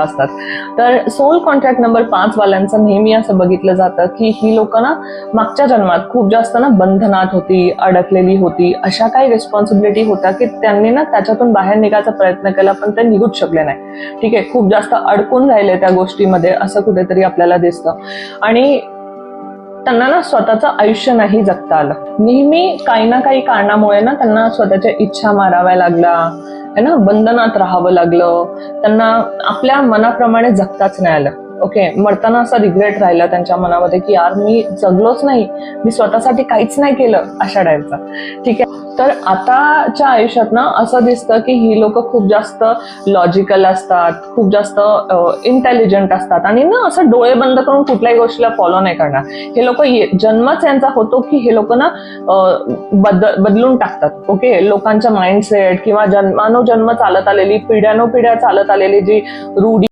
असतात. तर soul contract number पाच वाल्यांचं नेहमी असं बघितलं जातं की ही लोक ना मागच्या जन्मात खूप जास्त ना बंधनात होती अडकलेली होती. अशा काही रिस्पॉन्सिबिलिटी होत्या की त्यांनी ना त्याच्यातून बाहेर निघायचा प्रयत्न केला पण ते निघूच शकले नाही. ठीक आहे खूप जास्त अडकून राहिले त्या गोष्टीमध्ये असं कुठेतरी आपल्याला दिसतं. आणि त्यांना ना स्वतःचं आयुष्य नाही जगता आलं. नेहमी काही ना काही कारणामुळे ना त्यांना स्वतःच्या इच्छा माराव्या लागल्या. है ना बंधनात राहावं लागलं. त्यांना आपल्या मनाप्रमाणे जगताच नाही आलं. ओके मरताना असा रिग्रेट राहिला त्यांच्या मनामध्ये की यार मी जगलोच नाही. मी स्वतःसाठी काहीच नाही केलं अशा टाईपचा. ठीक आहे? तर आताच्या आयुष्यात ना असं दिसतं की ही लोक खूप जास्त लॉजिकल असतात खूप जास्त इंटेलिजंट असतात. आणि ना असं डोळे बंद करून कुठल्याही गोष्टीला फॉलो नाही करणार. हे लोक जन्मच यांचा होतो की हे लोक ना बद बदलून टाकतात. ओके? लोकांच्या माइंडसेट किंवा जन्मानुजन्म चालत आलेली पिढ्यानुपिढ्या चालत आलेली जी रूढी